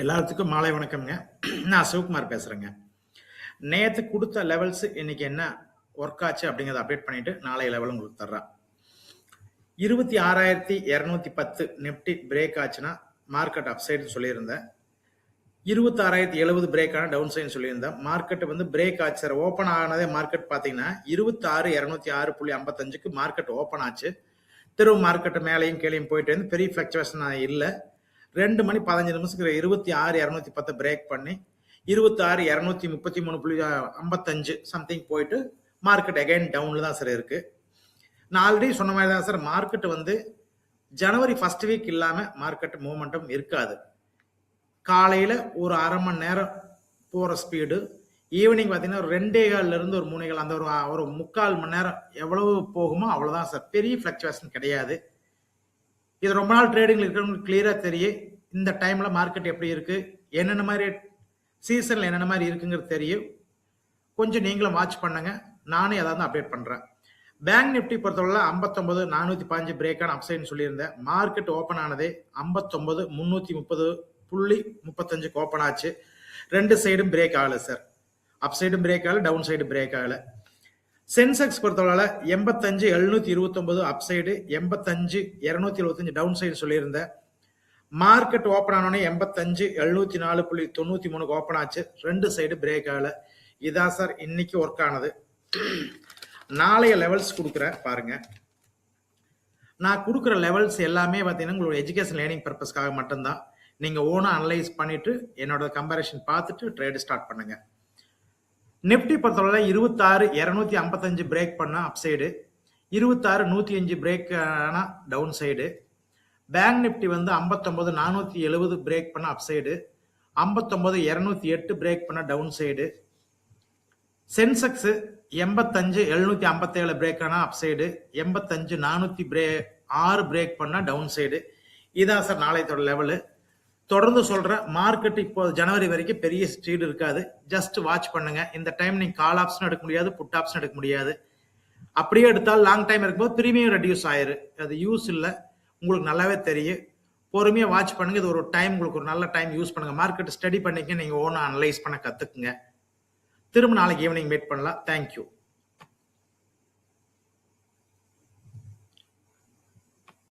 எல்லாத்துக்கும் மாலை வணக்கம்ங்க. நான் சிவகுமார் பேசுகிறேங்க நேற்று கொடுத்த லெவல்ஸ் இன்னைக்கு என்ன ஒர்க் ஆச்சு அப்படிங்கிறத அப்டேட் பண்ணிட்டு நாளைய லெவல் உங்களுக்கு தர்றேன். இருபத்தி ஆறாயிரத்தி இரநூத்தி பத்து நிப்டி பிரேக் ஆச்சுன்னா மார்க்கெட் அப்சைடுன்னு சொல்லியிருந்தேன். இருபத்தாறாயிரத்தி எழுபது பிரேக் டவுன் சைன் சொல்லியிருந்தேன். மார்க்கெட் வந்து பிரேக் ஆச்சு. சார் ஓப்பன் ஆனதே மார்க்கெட் பார்த்தீங்கன்னா இருபத்தாறு இரநூத்தி ஆறு புள்ளி ஐம்பத்தஞ்சுக்கு மார்க்கெட் ஓப்பன் ஆச்சு திரும்ப மார்க்கெட் மேலேயும் கீழேயும் போயிட்டு வந்து பெரிய ஃப்ளக்சுவேஷன் இல்லை ரெண்டு மணி பதினஞ்சு நிமிஷத்துக்கு இருபத்தி ஆறு இரநூத்தி பத்து பிரேக் பண்ணி இருபத்தாறு இரநூத்தி முப்பத்தி மூணு புள்ளி ஐம்பத்தஞ்சு சம்திங் போயிட்டு மார்க்கெட் அகைன் டவுனில் தான் சார் இருக்கு. நான் ஆல்ரெடி சொன்ன மாதிரி தான் சார் மார்க்கெட் வந்து ஜனவரி ஃபர்ஸ்ட் வீக் இல்லாமல் மார்க்கெட் மூமெண்டம் இருக்காது. காலையில் ஒரு அரை மணி நேரம் போகிற ஸ்பீடு ஈவினிங் பார்த்தீங்கன்னா ரெண்டே கால்ல இருந்து ஒரு மூணு கால் அந்த ஒரு ஒரு முக்கால் மணி நேரம் எவ்வளவு போகுமோ அவ்வளோதான் சார் பெரிய ஃப்ளக்சுவேஷன் கிடையாது. இது ரொம்ப நாள் ட்ரேடிங்ல இருக்கிறவங்களுக்கு கிளியரா தெரியும். இந்த டைம்ல மார்க்கெட் எப்படி இருக்கு? என்னென்ன மாதிரி சீசன்ல என்னென்ன மாதிரி இருக்குங்கிறது தெரியும். கொஞ்சம் நீங்களும் வாட்ச் பண்ணுங்க. நானும் ஏதாவது அப்டேட் பண்றேன். பேங்க் நிப்டி பொறுத்தவரை ஐம்பத்தொன்பது நானூத்தி பாஞ்சு பிரேக்கான அப்சைட்னு சொல்லியிருந்தேன். மார்க்கெட் ஓப்பன் ஆனதே ஐம்பத்தொன்பது முன்னூத்தி முப்பது புள்ளி முப்பத்தஞ்சுக்கு ஓப்பன் ஆச்சு. ரெண்டு சைடும் பிரேக் ஆகல சார் அப் சைடும் பிரேக் ஆகல டவுன் சைடு பிரேக் ஆகல. சென்செக்ஸ் பொறுத்தவரை எண்பத்தஞ்சு எழுநூத்தி இருபத்தொன்பது அப் சைடு எண்பத்தஞ்சு இருநூத்தி இருபத்தஞ்சு டவுன் சைடு சொல்லியிருந்தேன். மார்க்கெட் ஓப்பன் ஆனோடனே எண்பத்தஞ்சு எழுநூத்தி நாலு புள்ளி தொண்ணூத்தி மூணுக்கு ஓப்பன் ஆச்சு. ரெண்டு சைடு பிரேக் ஆகல. இதான் சார் இன்னைக்கு ஒர்க் ஆனது. நாளைய லெவல்ஸ் கொடுக்குறேன் பாருங்க. நான் கொடுக்குற லெவல்ஸ் எல்லாமே பார்த்தீங்கன்னா உங்களோட எஜுகேஷன் லேர்னிங் பர்பஸ்க்காக மட்டும்தான். நீங்கள் ஓனாக அனலைஸ் பண்ணிட்டு என்னோட கம்பேரிஷன் பார்த்துட்டு ட்ரேடு ஸ்டார்ட் பண்ணுங்க. நிஃப்டி பொறுத்தவரை இருபத்தாறு இரநூத்தி ஐம்பத்தஞ்சு பிரேக் பண்ண அப் சைடு இருபத்தாறு நூற்றி அஞ்சு பிரேக் ஆனால் டவுன் சைடு பேங்க் நிப்டி வந்து ஐம்பத்தொம்பது நானூற்றி எழுபது பிரேக் பண்ண அப் சைடு ஐம்பத்தொம்பது இரநூத்தி எட்டு பிரேக் பண்ண டவுன் சைடு சென்செக்ஸ் எண்பத்தஞ்சு எழுநூத்தி ஐம்பத்தேழு பிரேக் ஆனால் அப் சைடு எண்பத்தஞ்சு நானூற்றி பிரே ஆறு பிரேக் பண்ணால் டவுன் சைடு இதான் சார் நாளையத்தோட லெவலு தொடர்ந்து சொல்றேன் மார்க்கெட் இப்போ ஜனவரி வரைக்கும் பெரிய ஸ்ட்ரீட் இருக்காது. ஜஸ்ட் வாட்ச் பண்ணுங்க. இந்த டைம் நீங்க கால் ஆப்ஷன் எடுக்க முடியாது புட் ஆப்ஷன் எடுக்க முடியாது. அப்படியே எடுத்தால் லாங் டைம் இருக்கும்போது பிரீமியம் ரெடியூஸ் ஆயிரு. அது யூஸ் இல்லை. உங்களுக்கு நல்லாவே தெரியும். பொறுமையாக வாட்ச் பண்ணுங்க. இது ஒரு டைம் உங்களுக்கு ஒரு நல்ல டைம் யூஸ் பண்ணுங்க. மார்க்கெட் ஸ்டடி பண்ணிக்க நீங்கள் ஓனாக அனலைஸ் பண்ண கற்றுக்குங்க திரும்ப நாளைக்கு ஈவினிங் மீட் பண்ணலாம். தேங்க்யூ